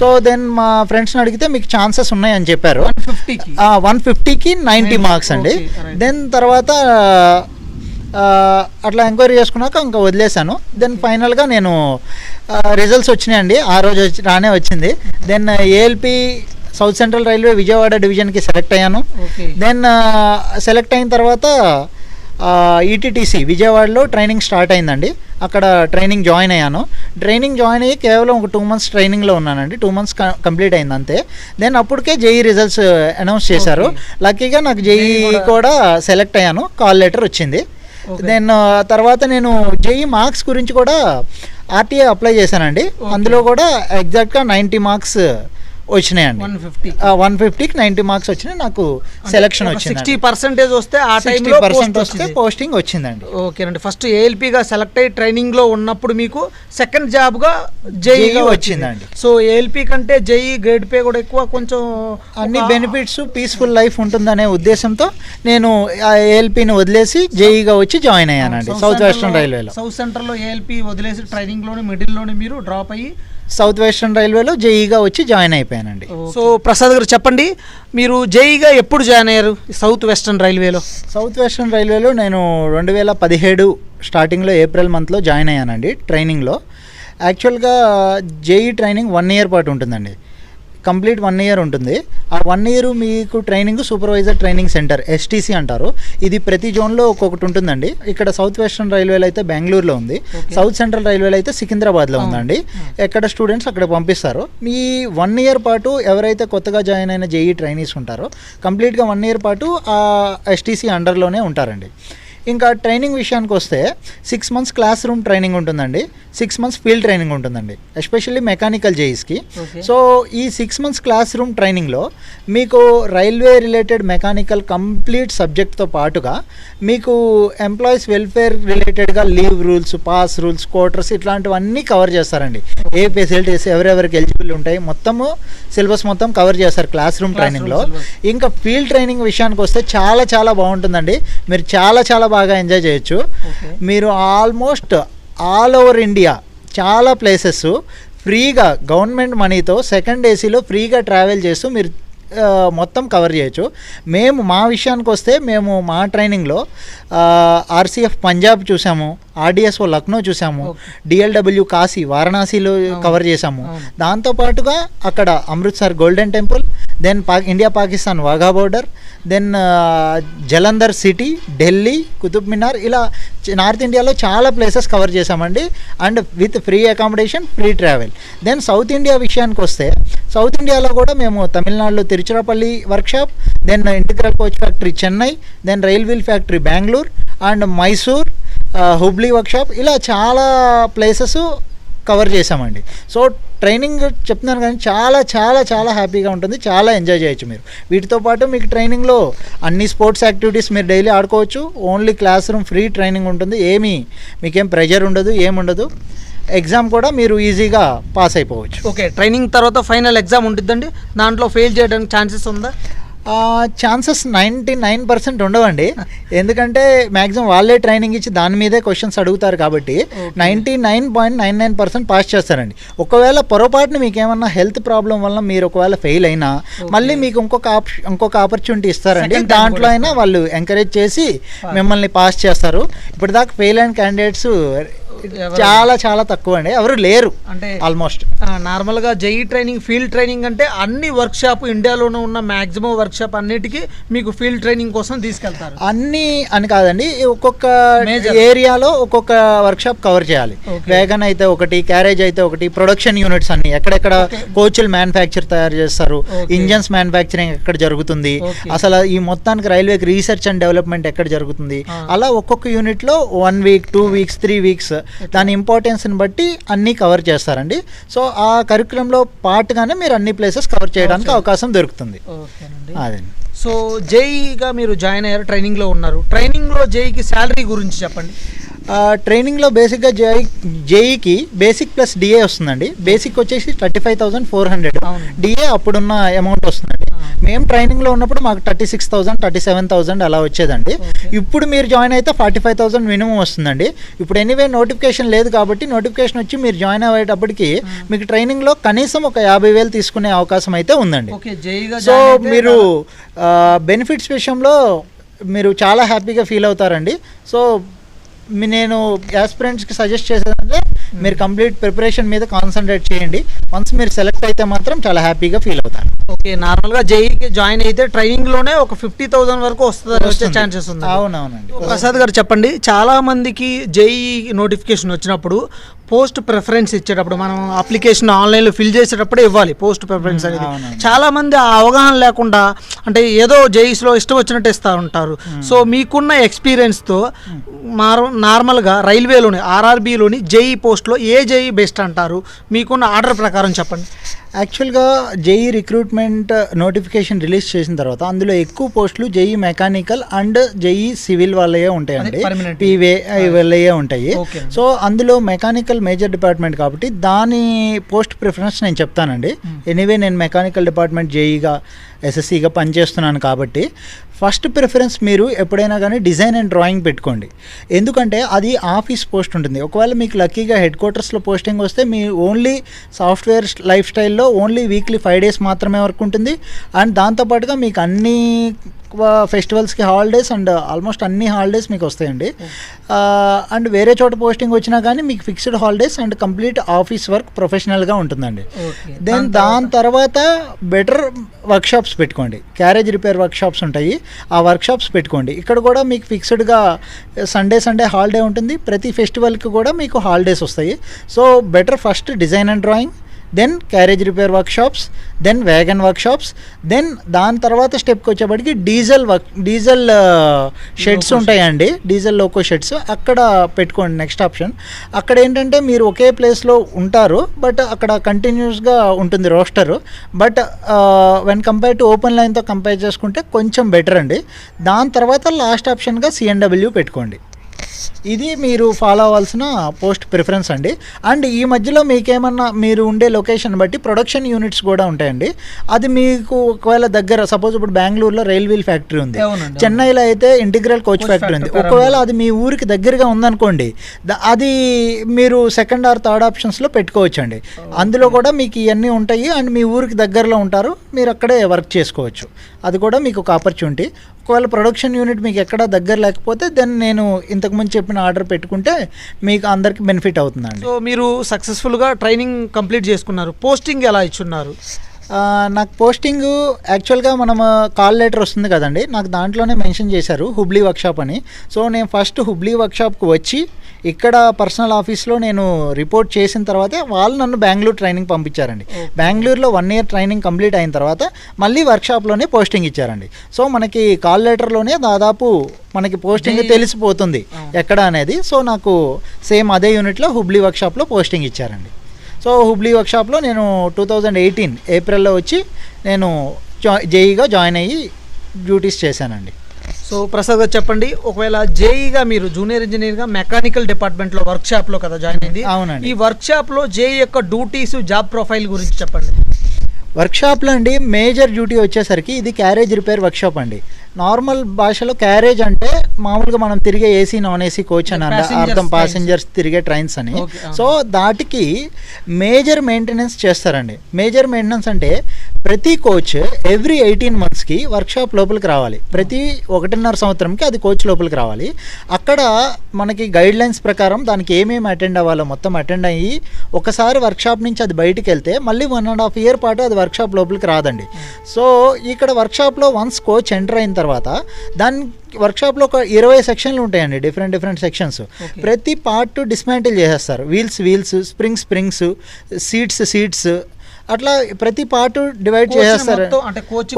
[SPEAKER 2] సో దెన్ మా ఫ్రెండ్స్ని అడిగితే మీకు ఛాన్సెస్ ఉన్నాయని చెప్పారు.
[SPEAKER 1] వన్ ఫిఫ్టీకి?
[SPEAKER 2] నైంటీ
[SPEAKER 1] 90,
[SPEAKER 2] మార్క్స్ అండి. దెన్ తర్వాత అట్లా ఎంక్వైరీ చేసుకున్నాక ఇంకా వదిలేశాను. దెన్ ఫైనల్గా నేను రిజల్ట్స్ వచ్చినాయండి. ఆ రోజు వచ్చి రానే వచ్చింది. Then ALP south central railway Vijayawada డివిజన్కి సెలెక్ట్ అయ్యాను. దెన్ సెలెక్ట్ అయిన తర్వాత ఈటీటీసీ విజయవాడలో ట్రైనింగ్ స్టార్ట్ అయిందండి. అక్కడ ట్రైనింగ్ జాయిన్ అయ్యాను. ట్రైనింగ్ జాయిన్ అయ్యి కేవలం ఒక టూ మంత్స్ ట్రైనింగ్లో ఉన్నానండి. టూ మంత్స్ కంప్లీట్ అయింది అంతే. దెన్ అప్పటికే జేఈ రిజల్ట్స్ అనౌన్స్ చేశారు. లక్కీగా నాకు జేఈ కూడా సెలెక్ట్ అయ్యాను. కాల్ లెటర్ వచ్చింది. దెన్ తర్వాత నేను జేఈ మార్క్స్ గురించి కూడా ఆర్టీఏ అప్లై చేశానండి. అందులో కూడా ఎగ్జాక్ట్గా నైంటీ మార్క్స్ వచ్చినాయండి.
[SPEAKER 1] వన్ ఫిఫ్టీ
[SPEAKER 2] వన్ ఫిఫ్టీకి నైంటీ మార్క్స్ వచ్చినాయి. నాకు సెలక్షన్
[SPEAKER 1] సిక్స్టీ
[SPEAKER 2] వచ్చింది
[SPEAKER 1] పర్సెంటేజ్ వస్తే ఆ
[SPEAKER 2] సిక్స్టీ
[SPEAKER 1] టైంలో
[SPEAKER 2] పర్సెంట్ వస్తే పోస్టింగ్ వచ్చిందండి.
[SPEAKER 1] ఓకేనండి. ఫస్ట్ ఏఎల్పిగా సెలెక్ట్ అయ్యి ట్రైనింగ్లో ఉన్నప్పుడు మీకు సెకండ్ జాబ్గా జేఈగా
[SPEAKER 2] JEE
[SPEAKER 1] వచ్చిందండి. సో ఏఎల్పి కంటే జేఈ గ్రేడ్ పే కూడా ఎక్కువ కొంచెం
[SPEAKER 2] అన్ని బెనిఫిట్స్ పీస్ఫుల్ లైఫ్ ఉంటుందనే ఉద్దేశంతో నేను ఆ ఏఎల్పిని వదిలేసి జేఈగా వచ్చి జాయిన్ అయ్యానండి సౌత్ వెస్టర్న్ రైల్వేలో
[SPEAKER 1] సౌత్ సెంట్రల్లో. ఏఎల్పి వదిలేసి ట్రైనింగ్లోనే మిడిల్లోనే మీరు డ్రాప్ అయ్యి
[SPEAKER 2] సౌత్ వెస్టర్న్ రైల్వేలో జేఈగా వచ్చి జాయిన్ అయిపోయానండి.
[SPEAKER 1] సో ప్రసాద్ గారు చెప్పండి మీరు జేఈగా ఎప్పుడు జాయిన్ అయ్యారు సౌత్ వెస్టర్న్ రైల్వేలో?
[SPEAKER 2] సౌత్ వెస్టర్న్ రైల్వేలో నేను రెండు వేల పదిహేడు స్టార్టింగ్లో ఏప్రిల్ మంత్లో జాయిన్ అయ్యానండి ట్రైనింగ్లో. యాక్చువల్గా జేఈ ట్రైనింగ్ వన్ ఇయర్ పాటు ఉంటుందండి. కంప్లీట్ వన్ ఇయర్ ఉంటుంది. ఆ వన్ ఇయర్ మీకు training supervisor training centre STC అంటారు. ఇది ప్రతి జోన్లో ఒక్కొక్కటి ఉంటుందండి. ఇక్కడ సౌత్ వెస్టర్న్ రైల్వేలో అయితే బెంగళూరులో ఉంది. సౌత్ సెంట్రల్ రైల్వేలో అయితే సికింద్రాబాద్లో ఉందండి. ఎక్కడ స్టూడెంట్స్ అక్కడ పంపిస్తారు. మీ వన్ ఇయర్ పాటు ఎవరైతే కొత్తగా జాయిన్ అయిన జేఈ ట్రైనీస్ ఉంటారో కంప్లీట్గా వన్ ఇయర్ పాటు ఆ ఎస్టీసీ అండర్లోనే ఉంటారండి. ఇంకా ట్రైనింగ్ విషయానికి వస్తే six months classroom training ఉంటుందండి. సిక్స్ మంత్స్ ఫీల్డ్ ట్రైనింగ్ ఉంటుందండి. ఎస్పెషల్లీ మెకానికల్ జేఈస్కి. సో ఈ సిక్స్ మంత్స్ క్లాస్ రూమ్ ట్రైనింగ్లో మీకు రైల్వే రిలేటెడ్ మెకానికల్ కంప్లీట్ సబ్జెక్ట్తో పాటుగా మీకు ఎంప్లాయీస్ వెల్ఫేర్ రిలేటెడ్గా leave rules pass rules quarters ఇట్లాంటివన్నీ కవర్ చేస్తారండి. ఏ ఫెసిలిటీస్ ఎవరెవరికి ఎలిజిబుల్ ఉంటాయి మొత్తము సిలబస్ మొత్తం కవర్ చేస్తారు క్లాస్ రూమ్ ట్రైనింగ్లో. ఇంకా ఫీల్డ్ ట్రైనింగ్ విషయానికి వస్తే చాలా చాలా బాగుంటుందండి. మీరు చాలా చాలా బాగా ఎంజాయ్ చేయొచ్చు. మీరు ఆల్మోస్ట్ ఆల్ ఓవర్ ఇండియా చాలా ప్లేసెస్ ఫ్రీగా గవర్నమెంట్ మనీతో సెకండ్ ఏసీలో ఫ్రీగా ట్రావెల్ చేస్తూ మీరు మొత్తం కవర్ చేయొచ్చు. మేము మా విషయానికి వస్తే మేము మా ట్రైనింగ్లో ఆర్సీఎఫ్ పంజాబ్ చూసాము. ఆర్డిఎస్ఓ లక్నో చూసాము డిఎల్డబ్ల్యూ కాశీ వారణాసిలో కవర్ చేసాము
[SPEAKER 1] అవును.
[SPEAKER 2] దాంతోపాటుగా అక్కడ అమృత్సర్ గోల్డెన్ టెంపుల్ దెన్ పా India Pakistan Wagah border then Jalandhar city Delhi Qutub Minar ఇలా నార్త్ ఇండియాలో చాలా ప్లేసెస్ కవర్ చేసామండి and with free accommodation free travel. Then south India విషయానికి వస్తే సౌత్ ఇండియాలో కూడా మేము తమిళనాడులో Tiruchirappalli workshop then integral coach factory Chennai then rail wheel factory Bengaluru and Mysore Hubli workshop ఇలా చాలా ప్లేసెస్ కవర్ చేసామండి సో ట్రైనింగ్ చెప్తున్నాను కానీ చాలా చాలా చాలా హ్యాపీగా ఉంటుంది. చాలా ఎంజాయ్ చేయొచ్చు మీరు. వీటితో పాటు మీకు ట్రైనింగ్లో అన్ని స్పోర్ట్స్ యాక్టివిటీస్ మీరు డైలీ ఆడుకోవచ్చు. Only classroom free training ఉంటుంది. ఏమీ మీకేం ప్రెజర్ ఉండదు ఏముండదు ఎగ్జామ్ కూడా మీరు ఈజీగా పాస్ అయిపోవచ్చు.
[SPEAKER 1] ఓకే ట్రైనింగ్ తర్వాత ఫైనల్ ఎగ్జామ్ ఉంటుందండి దాంట్లో ఫెయిల్ చేయడానికి ఛాన్సెస్ ఉందా?
[SPEAKER 2] ఛాన్సెస్ నైంటీ నైన్ పర్సెంట్ ఉండవండి. ఎందుకంటే మ్యాక్సిమం వాళ్ళే ట్రైనింగ్ ఇచ్చి దాని మీదే క్వశ్చన్స్ అడుగుతారు కాబట్టి ninety nine point nine nine percent pass చేస్తారండి. ఒకవేళ పొరపాటున మీకు ఏమన్నా హెల్త్ ప్రాబ్లం వల్ల మీరు ఒకవేళ ఫెయిల్ అయినా మళ్ళీ మీకు ఇంకొక ఇంకొక ఆపర్చునిటీ ఇస్తారండి. దాంట్లో అయినా వాళ్ళు ఎంకరేజ్ చేసి మిమ్మల్ని పాస్ చేస్తారు. ఇప్పటిదాకా ఫెయిల్ అయిన క్యాండిడేట్స్ చాలా చాలా తక్కువ అండి ఎవరు లేరు
[SPEAKER 1] అంటే
[SPEAKER 2] ఆల్మోస్ట్
[SPEAKER 1] నార్మల్గా జేఈ ట్రైనింగ్ ఫీల్డ్ ట్రైనింగ్ అంటే అన్ని వర్క్ షాప్ ఇండియాలోనే ఉన్న మ్యాక్సిమం వర్క్ షాప్ అన్నిటికీ మీకు ఫీల్డ్ ట్రైనింగ్ కోసం తీసుకెళ్తారు
[SPEAKER 2] అన్ని అని కాదండి ఒక్కొక్క. ఏరియాలో ఒక్కొక్క వర్క్షాప్ కవర్ చేయాలి. వేగన్ అయితే ఒకటి క్యారేజ్ అయితే ఒకటి ప్రొడక్షన్ యూనిట్స్ అన్ని ఎక్కడెక్కడ కోచ్లు మ్యానుఫ్యాక్చర్ తయారు చేస్తారు. ఇంజన్స్ మ్యానుఫ్యాక్చరింగ్ ఎక్కడ జరుగుతుంది. అసలు ఈ మొత్తానికి రైల్వేకి రీసెర్చ్ అండ్ డెవలప్మెంట్ ఎక్కడ జరుగుతుంది. అలా ఒక్కొక్క యూనిట్లో one week two weeks three weeks దాని ఇంపార్టెన్స్ని బట్టి అన్నీ కవర్ చేస్తారండి. సో ఆ కరికులంలో పార్ట్గానే మీరు అన్ని ప్లేసెస్ కవర్ చేయడానికి అవకాశం దొరుకుతుంది. అదండి
[SPEAKER 1] సో జేఈగా మీరు జాయిన్ అయ్యారు ట్రైనింగ్లో ఉన్నారు. ట్రైనింగ్లో జేఈకి శాలరీ గురించి చెప్పండి.
[SPEAKER 2] ట్రైనింగ్లో బేసిక్గా జేఈ జేఈకి బేసిక్ ప్లస్ డిఏ వస్తుందండి. బేసిక్ వచ్చేసి thirty five thousand four hundred. DA అప్పుడున్న అమౌంట్ వస్తుందండి. మేము ట్రైనింగ్లో ఉన్నప్పుడు మాకు thirty six thousand thirty seven thousand అలా వచ్చేదండి. ఇప్పుడు మీరు జాయిన్ అయితే ఫార్టీ ఫైవ్ థౌసండ్ మినిమం వస్తుందండి. ఇప్పుడు ఎనీవే నోటిఫికేషన్ లేదు కాబట్టి నోటిఫికేషన్ వచ్చి మీరు జాయిన్ అయ్యేటప్పటికి మీకు ట్రైనింగ్లో కనీసం ఒక యాభై వేలు తీసుకునే అవకాశం అయితే ఉందండి.
[SPEAKER 1] జేఈగా
[SPEAKER 2] సో మీరు బెనిఫిట్స్ విషయంలో మీరు చాలా హ్యాపీగా ఫీల్ అవుతారండి. సో నేను యాస్పిరెంట్స్కి సజెస్ట్ చేసేదంటే మీరు కంప్లీట్ ప్రిపరేషన్ మీద కాన్సన్ట్రేట్ చేయండి. వన్స్ మీరు సెలెక్ట్ అయితే మాత్రం చాలా హ్యాపీగా ఫీల్ అవుతారు.
[SPEAKER 1] ఓకే నార్మల్గా జేఈకి జాయిన్ అయితే ట్రైనింగ్లోనే ఒక ఫిఫ్టీ థౌసండ్ వరకు వస్తుంది వచ్చే. ఛాన్సెస్ ఉంది.
[SPEAKER 2] అవునవునండి.
[SPEAKER 1] ప్రసాద్ గారు చెప్పండి చాలా మందికి జేఈ నోటిఫికేషన్ వచ్చినప్పుడు పోస్ట్ ప్రిఫరెన్స్ ఇచ్చేటప్పుడు మనం అప్లికేషన్ ఆన్లైన్లో ఫిల్ చేసేటప్పుడే ఇవ్వాలి పోస్ట్ ప్రిఫరెన్స్ అనేది.
[SPEAKER 2] అవునండి.
[SPEAKER 1] చాలా మంది ఆ అవగాహన లేకుండా అంటే ఏదో జేఈస్లో ఇష్టం వచ్చినట్టు ఇస్తూ ఉంటారు. సో మీకున్న ఎక్స్పీరియన్స్తో మార్ నార్మల్గా రైల్వేలోని ఆర్ఆర్బీలోని జేఈ పోస్ట్లో ఏ జేఈ బెస్ట్ అంటారు. మీకున్న ఆర్డర్ ప్రకారం చెప్పండి.
[SPEAKER 2] యాక్చువల్గా జేఈ రిక్రూట్మెంట్ నోటిఫికేషన్ రిలీజ్ చేసిన తర్వాత అందులో ఎక్కువ పోస్టులు JE mechanical and JE civil వాళ్ళయే ఉంటాయండి. పీవే వాళ్ళయే ఉంటాయి. సో అందులో మెకానికల్ మేజర్ డిపార్ట్మెంట్ కాబట్టి దాని పోస్ట్ ప్రిఫరెన్స్ నేను చెప్తానండి. ఎనీవే నేను మెకానికల్ డిపార్ట్మెంట్ జేఈగా ఎస్ఎస్సిగా పనిచేస్తున్నాను కాబట్టి ఫస్ట్ ప్రిఫరెన్స్ మీరు ఎప్పుడైనా కానీ డిజైన్ అండ్ డ్రాయింగ్ పెట్టుకోండి. ఎందుకంటే అది ఆఫీస్ పోస్ట్ ఉంటుంది. ఒకవేళ మీకు లక్కీగా హెడ్ క్వార్టర్స్లో పోస్టింగ్ వస్తే మీ ఓన్లీ సాఫ్ట్వేర్ లైఫ్ స్టైల్లో ఓన్లీ వీక్లీ ఫైవ్ డేస్ మాత్రమే వరకు ఉంటుంది. అండ్ దాంతోపాటుగా మీకు అన్ని ఫెస్టివల్స్కి హాలిడేస్ అండ్ ఆల్మోస్ట్ అన్ని హాలిడేస్ మీకు వస్తాయండి. అండ్ వేరే చోట పోస్టింగ్ వచ్చినా కానీ మీకు fixed holidays and complete office work ప్రొఫెషనల్గా ఉంటుందండి. దెన్ దాని తర్వాత బెటర్ వర్క్షాప్స్ పెట్టుకోండి. క్యారేజ్ రిపేర్ వర్క్షాప్స్ ఉంటాయి. ఆ వర్క్షాప్స్ పెట్టుకోండి. ఇక్కడ కూడా మీకు ఫిక్స్డ్గా సండే సండే హాలిడే ఉంటుంది. ప్రతి ఫెస్టివల్కి కూడా మీకు హాలిడేస్ వస్తాయి. So better first design and drawing then carriage repair workshops then wagon workshops then దాని తర్వాత స్టెప్కి వచ్చేప్పటికి డీజిల్ వర్క్ డీజిల్ షెడ్స్ ఉంటాయండి. డీజిల్ లోకో షెడ్స్ అక్కడ పెట్టుకోండి నెక్స్ట్ ఆప్షన్ అక్కడ ఏంటంటే మీరు ఒకే ప్లేస్లో ఉంటారు బట్ అక్కడ కంటిన్యూస్గా ఉంటుంది roster but when compare to open లైన్తో compare చేసుకుంటే కొంచెం బెటర్ అండి. దాని తర్వాత లాస్ట్ ఆప్షన్గా సిఎన్డబ్ల్యూ పెట్టుకోండి. ఇది మీరు ఫాలో అవ్వాల్సిన పోస్ట్ ప్రిఫరెన్స్ అండి. అండ్ ఈ మధ్యలో మీకేమన్నా మీరు ఉండే లొకేషన్ బట్టి ప్రొడక్షన్ యూనిట్స్ కూడా ఉంటాయండి. అది మీకు ఒకవేళ దగ్గర సపోజ్ ఇప్పుడు బెంగళూరులో రైల్వీల్ ఫ్యాక్టరీ ఉంది. చెన్నైలో అయితే ఇంటిగ్రల్ కోచ్ ఫ్యాక్టరీ ఉంది. ఒకవేళ అది మీ ఊరికి దగ్గరగా ఉందనుకోండి అది మీరు సెకండ్ ఆర్ థర్డ్ ఆప్షన్స్లో పెట్టుకోవచ్చండి. అందులో కూడా మీకు ఇవన్నీ ఉంటాయి. అండ్ మీ ఊరికి దగ్గరలో ఉంటారు. మీరు అక్కడే వర్క్ చేసుకోవచ్చు. అది కూడా మీకు ఒక ఆపర్చునిటీ ఒకవేళ ప్రొడక్షన్ యూనిట్ మీకు ఎక్కడ దగ్గర లేకపోతే దెన్ నేను ఇంతకుముందు చెప్పిన ఆర్డర్ పెట్టుకుంటే మీకు అందరికి బెనిఫిట్ అవుతుందండి.
[SPEAKER 1] సో మీరు సక్సెస్ఫుల్గా ట్రైనింగ్ కంప్లీట్ చేసుకున్నారు. పోస్టింగ్ ఎలా ఇచ్చున్నారు?
[SPEAKER 2] నాకు పోస్టింగ్ యాక్చువల్గా మనం కాల్ లెటర్ వస్తుంది కదండి నాకు దాంట్లోనే మెన్షన్ చేశారు హుబ్లీ వర్క్షాప్ అని. సో నేను ఫస్ట్ హుబ్లీ వర్క్షాప్కి వచ్చి ఇక్కడ పర్సనల్ ఆఫీస్లో నేను రిపోర్ట్ చేసిన తర్వాతే వాళ్ళు నన్ను బెంగళూరు ట్రైనింగ్ పంపించారండి. బెంగళూరులో వన్ ఇయర్ ట్రైనింగ్ కంప్లీట్ అయిన తర్వాత మళ్ళీ వర్క్షాప్లోనే పోస్టింగ్ ఇచ్చారండి. సో మనకి కాల్ లెటర్లోనే దాదాపు మనకి పోస్టింగ్ తెలిసిపోతుంది ఎక్కడ అనేది. సో నాకు సేమ్ అదే యూనిట్లో హుబ్లీ వర్క్షాప్లో పోస్టింగ్ ఇచ్చారండి. సో హుబ్లీ వర్క్షాప్లో నేను టూ థౌజండ్ ఎయిటీన్ ఏప్రిల్లో వచ్చి నేను జా- జేఈగా జాయిన్ అయ్యి డ్యూటీస్ చేశానండి.
[SPEAKER 1] సో ప్రసాద్ గారు చెప్పండి ఒకవేళ జేఈగా మీరు జూనియర్ ఇంజనీర్గా మెకానికల్ డిపార్ట్మెంట్లో వర్క్షాప్లో కదా జాయిన్ అయింది
[SPEAKER 2] అవునండి.
[SPEAKER 1] ఈ వర్క్షాప్లో జేఈ యొక్క డ్యూటీస్ జాబ్ ప్రొఫైల్ గురించి చెప్పండి.
[SPEAKER 2] వర్క్షాప్లో అండి మేజర్ డ్యూటీ వచ్చేసరికి ఇది క్యారేజ్ రిపేర్ వర్క్షాప్ అండి. నార్మల్ భాషలో క్యారేజ్ అంటే మామూలుగా మనం తిరిగే ఏసీ నాన్ ఏసీ కోచ్ అని అర్థం-. పాసెంజర్స్ తిరిగే ట్రైన్స్ అని. సో దాటికి మేజర్ మెయింటెనెన్స్ చేస్తారండి. మేజర్ మెయింటెనెన్స్ అంటే ప్రతి కోచ్ ఎవ్రీ ఎయిటీన్ మంత్స్కి వర్క్షాప్ లోపలికి రావాలి. ప్రతి ఒకటిన్నర సంవత్సరంకి అది కోచ్ లోపలికి రావాలి. అక్కడ మనకి గైడ్ లైన్స్ ప్రకారం దానికి ఏమేమి అటెండ్ అవ్వాలో మొత్తం అటెండ్ అయ్యి ఒకసారి వర్క్షాప్ నుంచి అది బయటికి వెళ్తే మళ్ళీ వన్ అండ్ హాఫ్ ఇయర్ పాటు అది వర్క్షాప్ లోపలికి రాదండి. సో ఇక్కడ వర్క్షాప్లో వన్స్ కోచ్ ఎంటర్ అయిన తర్వాత దాని వర్క్షాప్లో ఒక ఇరవై సెక్షన్లు ఉంటాయండి డిఫరెంట్ డిఫరెంట్ సెక్షన్స్ ప్రతి పార్ట్ డిస్మాంటిల్ చేసేస్తారు. Wheels wheels spring springs seats seats అట్లా ప్రతి పార్ట్ డివైడ్ చేసేస్తారు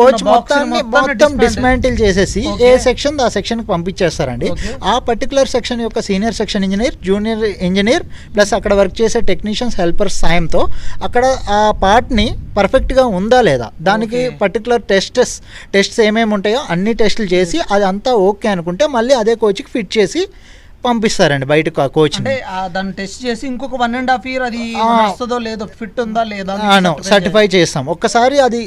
[SPEAKER 2] కోచ్ మొత్తాన్ని మొత్తం. డిస్మాంటిల్ చేసేసి ఏ. సెక్షన్ ఆ సెక్షన్కి పంపించేస్తారండి. ఆ పర్టికులర్ సెక్షన్ యొక్క senior section engineer junior engineer plus అక్కడ వర్క్ చేసే టెక్నీషియన్స్ హెల్పర్స్ సాయంతో అక్కడ ఆ పార్ట్ని పర్ఫెక్ట్గా ఉందా లేదా దానికి. పర్టికులర్ టెస్టెస్ టెస్ట్స్ ఏమేమి ఉంటాయో అన్ని టెస్టులు చేసి అది అంతా ఓకే అనుకుంటే మళ్ళీ అదే కోచ్కి ఫిట్ చేసి పంపిస్తారండి బయటకు ఆ కోచ్
[SPEAKER 1] అంటే ఆ దాన్ని టెస్ట్ చేసి ఇంకొక వన్ అండ్ హాఫ్ ఇయర్ అది. వస్తుందో లేదో ఫిట్ ఉందా లేదా
[SPEAKER 2] అవును సర్టిఫై చేస్తాం. ఒక్కసారి అది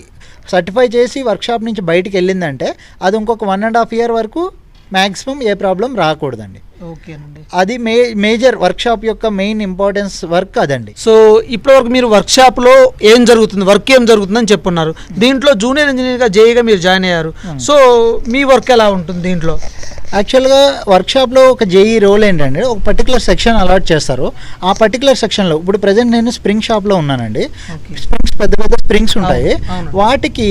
[SPEAKER 2] సర్టిఫై చేసి వర్క్షాప్ నుంచి బయటికి వెళ్ళిందంటే అది ఇంకొక వన్ అండ్ హాఫ్ ఇయర్ వరకు మ్యాక్సిమం ఏ ప్రాబ్లం రాకూడదండి.
[SPEAKER 1] ఓకేనండి
[SPEAKER 2] అది మే మేజర్ వర్క్షాప్ యొక్క మెయిన్ ఇంపార్టెన్స్ వర్క్ అదండి.
[SPEAKER 1] సో ఇప్పటివరకు మీరు వర్క్షాప్లో ఏం జరుగుతుంది వర్క్ ఏం జరుగుతుందని చెప్పున్నారు. దీంట్లో జూనియర్ ఇంజనీర్గా జేఈగా మీరు జాయిన్ అయ్యారు.
[SPEAKER 2] Hmm.
[SPEAKER 1] సో మీ వర్క్ ఎలా ఉంటుంది దీంట్లో?
[SPEAKER 2] యాక్చువల్గా వర్క్షాప్లో ఒక జేఈ రోల్ ఏంటంటే ఒక పర్టికులర్ సెక్షన్ అలాట్ చేస్తారు. ఆ పర్టికులర్ సెక్షన్లో ఇప్పుడు ప్రజెంట్ నేను స్ప్రింగ్ షాప్లో ఉన్నానండి. స్ప్రింగ్స్ పెద్ద పెద్ద స్ప్రింగ్స్ ఉంటాయి. వాటికి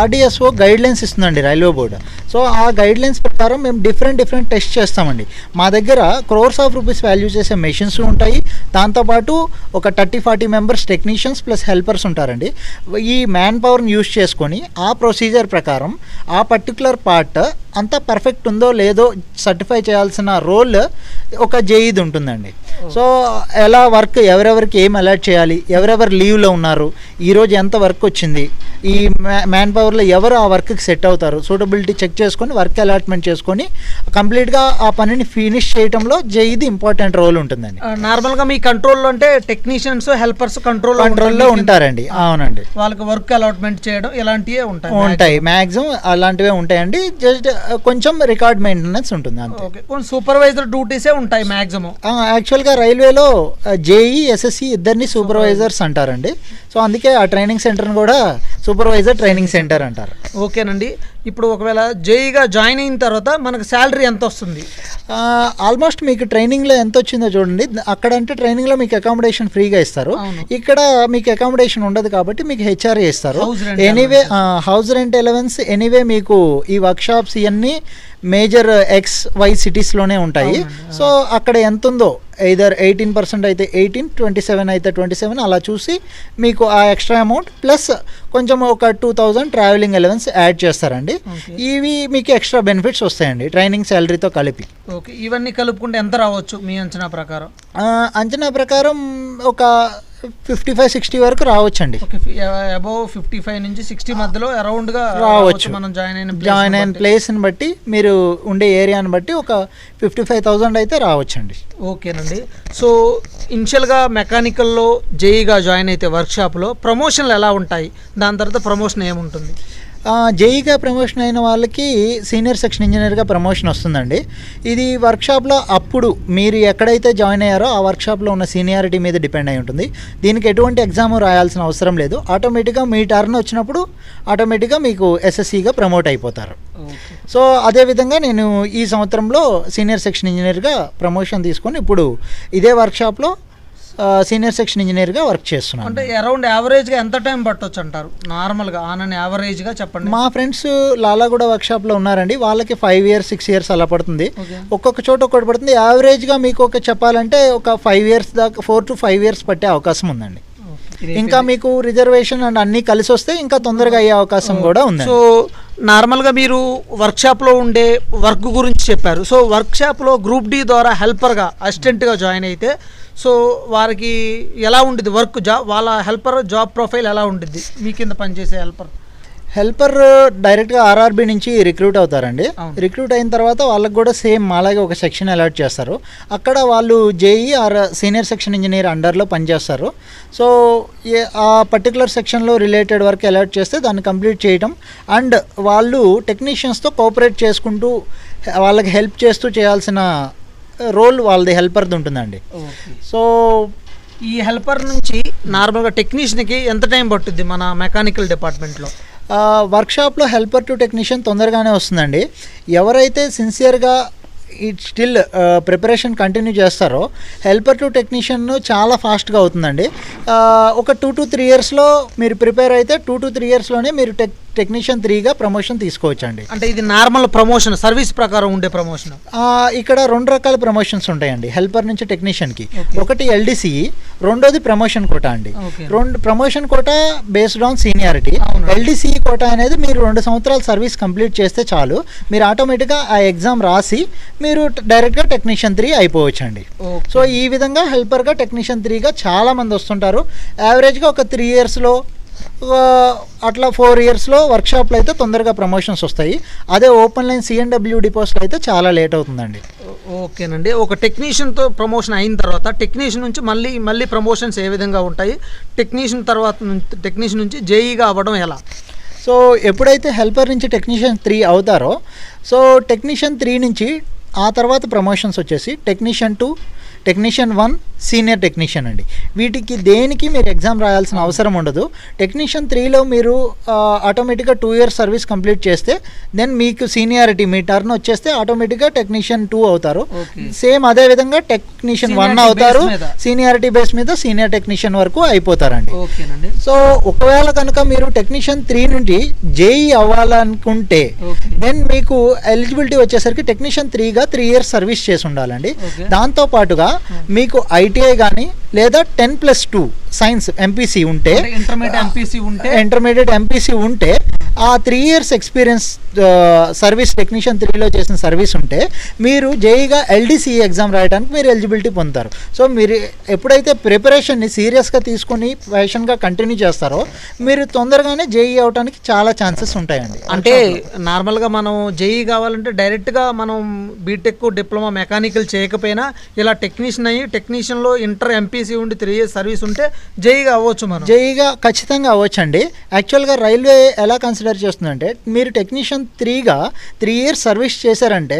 [SPEAKER 2] ఆర్డిఎస్ఓ గైడ్ లైన్స్ ఇస్తుందండి రైల్వే బోర్డు. సో ఆ గైడ్ లైన్స్ ప్రకారం మేము డిఫరెంట్ డిఫరెంట్ టెస్ట్ చేస్తామండి. మా దగ్గర క్రోర్స్ ఆఫ్ రూపీస్ వాల్యూ చేసే మెషిన్స్ ఉంటాయి. దాంతోపాటు ఒక thirty forty members technicians plus helpers ఉంటారండి. ఈ మ్యాన్ పవర్ని యూస్ చేసుకొని ఆ ప్రొసీజర్ ప్రకారం ఆ పర్టికులర్ పార్ట్ అంతా పర్ఫెక్ట్ ఉందో లేదో సర్టిఫై చేయాల్సిన రోల్ ఒక జేఈది ఉంటుందండి. సో ఎలా వర్క్ ఎవరెవరికి ఏం అలర్ట్ చేయాలి? ఎవరెవరు లీవ్లో ఉన్నారు? ఈరోజు ఎంత వర్క్ వచ్చింది? ఈ మ్యాన్ పవర్లో ఎవరు ఆ వర్క్కి సెట్ అవుతారు? సూటబిలిటీ చెక్ చేసుకొని వర్క్ అలాట్మెంట్ చేసుకొని కంప్లీట్గా ఆ పనిని ఫినిష్ చేయడంలో జేఈది ఇంపార్టెంట్ రోల్ ఉంటుందండి.
[SPEAKER 1] నార్మల్గా మీ కంట్రోల్లో అంటే టెక్నీషియన్స్ హెల్పర్స్ కంట్రోల్
[SPEAKER 2] కంట్రోల్లో ఉంటారండి. అవునండి.
[SPEAKER 1] వాళ్ళకి వర్క్ అలాట్మెంట్ చేయడం ఇలాంటివే ఉంటాయి.
[SPEAKER 2] ఉంటాయి. మ్యాక్సిమం అలాంటివే ఉంటాయండి. జస్ట్ కొంచెం రికార్డ్ మెయింటెనెన్స్ ఉంటుంది అంతే.
[SPEAKER 1] సూపర్వైజర్ డ్యూటీసే ఉంటాయి మాక్సిమం
[SPEAKER 2] ఆ, యాక్చువల్గా రైల్వేలో జేఈ ఎస్ఎస్సి ఇద్దరిని సూపర్వైజర్స్ అంటారండి. సో అందుకే ఆ ట్రైనింగ్ సెంటర్ని కూడా సూపర్వైజర్ ట్రైనింగ్ సెంటర్ అంటారు.
[SPEAKER 1] ఓకేనండి. ఇప్పుడు ఒకవేళ జేఈగా జాయిన్ అయిన తర్వాత మనకు శాలరీ ఎంత వస్తుంది?
[SPEAKER 2] ఆల్మోస్ట్ మీకు ట్రైనింగ్లో ఎంత వచ్చిందో చూడండి. అక్కడ అంటే ట్రైనింగ్లో మీకు అకామిడేషన్ ఫ్రీగా ఇస్తారు. ఇక్కడ మీకు అకామిడేషన్ ఉండదు కాబట్టి మీకు హెచ్ఆర్ఏ ఇస్తారు. Anyway house rent allowance anyway మీకు ఈ వర్క్షాప్స్ ఇవన్నీ మేజర్ ఎక్స్ వై సిటీస్లోనే ఉంటాయి. సో అక్కడ ఎంత ఉందో ఐదర్ ఎయిటీన్ పర్సెంట్ అయితే ఎయిటీన్ ట్వంటీ సెవెన్ అయితే ట్వంటీ సెవెన్ అలా చూసి మీకు ఆ ఎక్స్ట్రా అమౌంట్ ప్లస్ కొంచెం ఒక two thousand travelling allowance add చేస్తారండి. ఇవి మీకు ఎక్స్ట్రా బెనిఫిట్స్ వస్తాయండి ట్రైనింగ్ శాలరీతో కలిపి.
[SPEAKER 1] ఓకే ఇవన్నీ కలుపుకుంటే ఎంత రావచ్చు మీ అంచనా ప్రకారం?
[SPEAKER 2] అంచనా ప్రకారం ఒక ఫిఫ్టీ ఫైవ్ సిక్స్టీ వరకు రావచ్చండి.
[SPEAKER 1] అబౌవ్ ఫిఫ్టీ ఫైవ్ నుంచి సిక్స్టీ మధ్యలో అరౌండ్గా
[SPEAKER 2] రావచ్చు.
[SPEAKER 1] మనం జాయిన్ అయిన
[SPEAKER 2] జాయిన్ అయిన. ప్లేస్ని బట్టి మీరు ఉండే ఏరియాని బట్టి ఒక ఫిఫ్టీ ఫైవ్ థౌజండ్ అయితే రావచ్చండి.
[SPEAKER 1] ఓకేనండి. సో ఇనిషియల్గా మెకానికల్లో జేఈగా జాయిన్ అయితే వర్క్షాప్లో ప్రమోషన్లు ఎలా ఉంటాయి? దాని తర్వాత ప్రమోషన్ ఏముంటుంది?
[SPEAKER 2] జేఈగా ప్రమోషన్ అయిన వాళ్ళకి సీనియర్ సెక్షన్ ఇంజనీర్గా ప్రమోషన్ వస్తుందండి. ఇది వర్క్షాప్లో అప్పుడు మీరు ఎక్కడైతే జాయిన్ అయ్యారో ఆ వర్క్షాప్లో ఉన్న సీనియారిటీ మీద డిపెండ్ అయి ఉంటుంది. దీనికి ఎటువంటి ఎగ్జామ్ రాయాల్సిన అవసరం లేదు. ఆటోమేటిక్గా మీ టర్న్ వచ్చినప్పుడు ఆటోమేటిక్గా మీకు ఎస్ఎస్సిగా ప్రమోట్ అయిపోతారు. సో అదేవిధంగా నేను ఈ సంవత్సరంలో సీనియర్ సెక్షన్ ఇంజనీర్గా ప్రమోషన్ తీసుకొని ఇప్పుడు ఇదే వర్క్షాప్లో సీనియర్ సెక్షన్ ఇంజనీర్గా వర్క్ చేస్తున్నాను.
[SPEAKER 1] అంటే అరౌండ్ యావరేజ్గా ఎంత టైం పట్టొచ్చు అంటారు నార్మల్గా ఆన్ అండ్ యావరేజ్గా చెప్పండి.
[SPEAKER 2] మా ఫ్రెండ్స్ లాలాగూడ వర్క్షాప్లో ఉన్నారండి. వాళ్ళకి ఫైవ్ ఇయర్స్ సిక్స్ ఇయర్స్ అలా పడుతుంది. ఒక్కొక్క చోట ఒక్కటి పడుతుంది. యావరేజ్గా మీకు ఒక చెప్పాలంటే ఒక ఫైవ్ ఇయర్స్ దాకా ఫోర్ టు ఫైవ్ ఇయర్స్ పట్టే అవకాశం ఉందండి. ఇంకా మీకు రిజర్వేషన్ అండ్ అన్నీ కలిసి వస్తే ఇంకా తొందరగా అయ్యే అవకాశం కూడా ఉంది
[SPEAKER 1] సో నార్మల్గా మీరు వర్క్షాప్లో ఉండే వర్క్ గురించి చెప్పారు. సో వర్క్షాప్లో గ్రూప్ డి ద్వారా హెల్పర్గా అసిస్టెంట్గా జాయిన్ అయితే సో వారికి ఎలా ఉంటుంది వర్క్ జాబ్ వాళ్ళ హెల్పర్ జాబ్ ప్రొఫైల్ ఎలా ఉంటుంది మీ కింద పనిచేసే హెల్పర్.
[SPEAKER 2] హెల్పర్ డైరెక్ట్గా ఆర్ఆర్బి నుంచి రిక్రూట్ అవుతారండి. రిక్రూట్ అయిన తర్వాత వాళ్ళకి కూడా సేమ్ అలాగే ఒక సెక్షన్ అలాట్ చేస్తారు. అక్కడ వాళ్ళు JE or senior section engineer అండర్లో పనిచేస్తారు. సో ఆ పర్టికులర్ సెక్షన్లో రిలేటెడ్ వర్క్ అలాట్ చేస్తే దాన్ని కంప్లీట్ చేయటం అండ్ వాళ్ళు టెక్నీషియన్స్తో కోఆపరేట్ చేసుకుంటూ వాళ్ళకి హెల్ప్ చేస్తూ చేయాల్సిన రోల్ వాళ్ళది హెల్పర్ది ఉంటుందండి. సో
[SPEAKER 1] ఈ హెల్పర్ నుంచి నార్మల్గా టెక్నీషియన్కి ఎంత టైం పట్టుద్ది మన మెకానికల్ డిపార్ట్మెంట్లో?
[SPEAKER 2] వర్క్షాప్లో హెల్పర్ టు టెక్నీషియన్ తొందరగానే వస్తుందండి. ఎవరైతే సిన్సియర్గా ఈ స్టిల్ ప్రిపరేషన్ కంటిన్యూ చేస్తారో హెల్పర్ టు టెక్నీషియన్ చాలా ఫాస్ట్గా అవుతుందండి. ఒక టూ టు త్రీ ఇయర్స్లో మీరు ప్రిపేర్ అయితే టూ టు త్రీ ఇయర్స్లోనే మీరు టెక్ టెక్నీషియన్ త్రీగా ప్రమోషన్ తీసుకోవచ్చండి.
[SPEAKER 1] అంటే ఇది నార్మల్ ప్రమోషన్ సర్వీస్ ప్రకారం ఉండే ప్రమోషన్
[SPEAKER 2] ఇక్కడ రెండు రకాల ప్రమోషన్స్ ఉంటాయండి హెల్పర్ నుంచి టెక్నీషియన్కి. ఒకటి ఎల్డిసిఈ రెండోది ప్రమోషన్ కోటా అండి. రెండు promotion quota based on seniority
[SPEAKER 1] అవును.
[SPEAKER 2] ఎల్డిసిఈ కోటా అనేది మీరు రెండు సంవత్సరాల సర్వీస్ కంప్లీట్ చేస్తే చాలు మీరు ఆటోమేటిక్గా ఆ ఎగ్జామ్ రాసి మీరు డైరెక్ట్గా టెక్నీషియన్ త్రీ అయిపోవచ్చండి. సో ఈ విధంగా హెల్పర్గా టెక్నీషియన్ త్రీగా చాలా మంది వస్తుంటారు. యావరేజ్గా ఒక త్రీ ఇయర్స్లో అట్లా ఫోర్ ఇయర్స్లో వర్క్షాప్లో అయితే తొందరగా ప్రమోషన్స్ వస్తాయి. అదే ఓపెన్ లైన్ సిఎన్డబ్ల్యూ డిపోస్ట్లో అయితే చాలా లేట్ అవుతుందండి.
[SPEAKER 1] ఓకేనండి. ఒక టెక్నీషియన్తో ప్రమోషన్ అయిన తర్వాత టెక్నీషియన్ నుంచి మళ్ళీ మళ్ళీ ప్రమోషన్స్ ఏ విధంగా ఉంటాయి? టెక్నీషియన్ తర్వాత నుంచి టెక్నీషియన్ నుంచి జేఈగా అవ్వడం ఎలా?
[SPEAKER 2] సో ఎప్పుడైతే హెల్పర్ నుంచి టెక్నీషియన్ త్రీ అవుతారో సో టెక్నీషియన్ త్రీ నుంచి ఆ తర్వాత ప్రమోషన్స్ వచ్చేసి technician two technician one senior technician అండి వీటికి దేనికి మీరు ఎగ్జామ్ రాయాల్సిన అవసరం ఉండదు టెక్నీషియన్ త్రీలో మీరు ఆటోమేటిక్గా టూ ఇయర్స్ సర్వీస్ కంప్లీట్ చేస్తే దెన్ మీకు సీనియారిటీ మీ టర్న్ వచ్చేస్తే ఆటోమేటిక్గా టెక్నీషియన్ టూ అవుతారు. సేమ్ అదే విధంగా టెక్నీషియన్ వన్ అవుతారు. సీనియారిటీ బేస్ మీద సీనియర్ టెక్నీషియన్ వరకు అయిపోతారండి సో ఒకవేళ కనుక మీరు టెక్నీషియన్ త్రీ నుండి జేఈ అవ్వాలనుకుంటే. దెన్ మీకు ఎలిజిబిలిటీ వచ్చేసరికి టెక్నీషియన్ త్రీగా త్రీ ఇయర్స్ సర్వీస్ చేసి ఉండాలండి. దాంతో పాటుగా మీకు ఐటీఐ కానీ లేదా ten plus two science MPC ఉంటే
[SPEAKER 1] ఇంటర్మీడియట్ ఎంపీసీ ఉంటే?
[SPEAKER 2] ఇంటర్మీడియట్ ఎంపీసీ ఉంటే ఆ three years experience service technician త్రీలో చేసిన సర్వీస్ ఉంటే మీరు జేఈగా ఎల్డీసీ ఎగ్జామ్ రాయడానికి మీరు ఎలిజిబిలిటీ పొందుతారు. సో మీరు ఎప్పుడైతే ప్రిపరేషన్ని సీరియస్గా తీసుకొని ప్యాషన్గా కంటిన్యూ చేస్తారో మీరు తొందరగానే జేఈ అవడానికి చాలా ఛాన్సెస్ ఉంటాయండి.
[SPEAKER 1] అంటే నార్మల్గా మనం జేఈ కావాలంటే డైరెక్ట్గా మనం బీటెక్ డిప్లొమా మెకానికల్ చేయకపోయినా ఇలా టెక్నీషియన్ అయ్యి టెక్నీషియన్లో ఇంటర్ ఆర్టీసీ ఉండి త్రీ ఇయర్స్ సర్వీస్ ఉంటే జైగా అవ్వచ్చు మనం.
[SPEAKER 2] జైగా ఖచ్చితంగా అవ్వచ్చండి. యాక్చువల్గా రైల్వే ఎలా కన్సిడర్ చేస్తుందంటే మీరు టెక్నీషియన్ త్రీగా త్రీ ఇయర్స్ సర్వీస్ చేశారంటే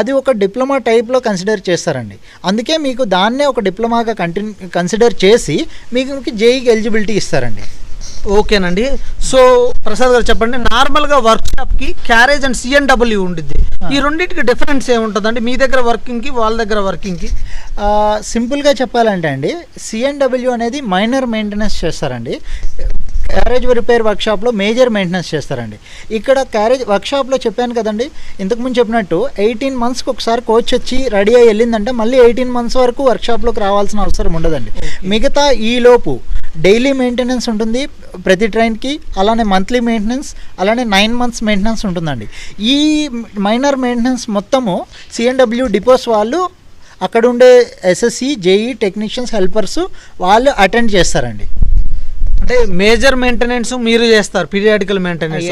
[SPEAKER 2] అది ఒక డిప్లొమా టైప్లో కన్సిడర్ చేస్తారండి. అందుకే మీకు దాన్నే ఒక డిప్లొమాగా కంటిన్యూ కన్సిడర్ చేసి మీకు జేఈకి ఎలిజిబిలిటీ ఇస్తారండి.
[SPEAKER 1] ఓకేనండి. సో ప్రసాద్ గారు చెప్పండి నార్మల్గా వర్క్ షాప్కి క్యారేజ్ అండ్ సిఎన్డబ్ల్యూ ఉండిద్ది. ఈ రెండింటికి డిఫరెన్స్ ఏముంటుందండి? మీ దగ్గర వర్కింగ్కి వాళ్ళ దగ్గర వర్కింగ్కి?
[SPEAKER 2] సింపుల్గా చెప్పాలంటే అండి సిఎన్డబ్ల్యూ అనేది మైనర్ మెయింటెనెన్స్ చేస్తారండి. క్యారేజ్ రిపేర్ వర్క్షాప్లో మేజర్ మెయింటెనెన్స్ చేస్తారండి. ఇక్కడ క్యారేజ్ వర్క్షాప్లో చెప్పాను కదండి ఇంతకుముందు చెప్పినట్టు ఎయిటీన్ మంత్స్కి ఒకసారి కోచ్ వచ్చి రెడీ అయ్యి వెళ్ళిందంటే మళ్ళీ ఎయిటీన్ మంత్స్ వరకు వర్క్షాప్లోకి రావాల్సిన అవసరం ఉండదండి. మిగతా ఈ లోపు డైలీ మెయింటెనెన్స్ ఉంటుంది ప్రతి ట్రైన్కి అలానే మంత్లీ మెయింటెనెన్స్ అలానే నైన్ మంత్స్ మెయింటెనెన్స్ ఉంటుందండి. ఈ మైనర్ మెయింటెనెన్స్ మొత్తము సిఎన్డబ్ల్యూ డిపోస్ వాళ్ళు అక్కడ ఉండే ఎస్ఎస్సి జేఈ టెక్నీషియన్స్ హెల్పర్స్ వాళ్ళు అటెండ్ చేస్తారండి.
[SPEAKER 1] అంటే మేజర్ మెయింటెనెన్స్ మీరు చేస్తారు periodical maintenance.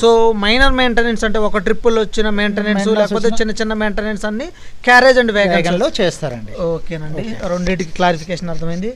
[SPEAKER 1] So minor maintenance అంటే ఒక ట్రిప్పుల్ వచ్చిన మెయింటెనెన్స్ లేకపోతే చిన్న చిన్న మెయింటెనెన్స్ అన్ని క్యారేజ్ అండ్ వేగన్లో
[SPEAKER 2] చేస్తారండి.
[SPEAKER 1] ఓకేనండి. రెండింటికి క్లారిఫికేషన్ అర్థమైంది.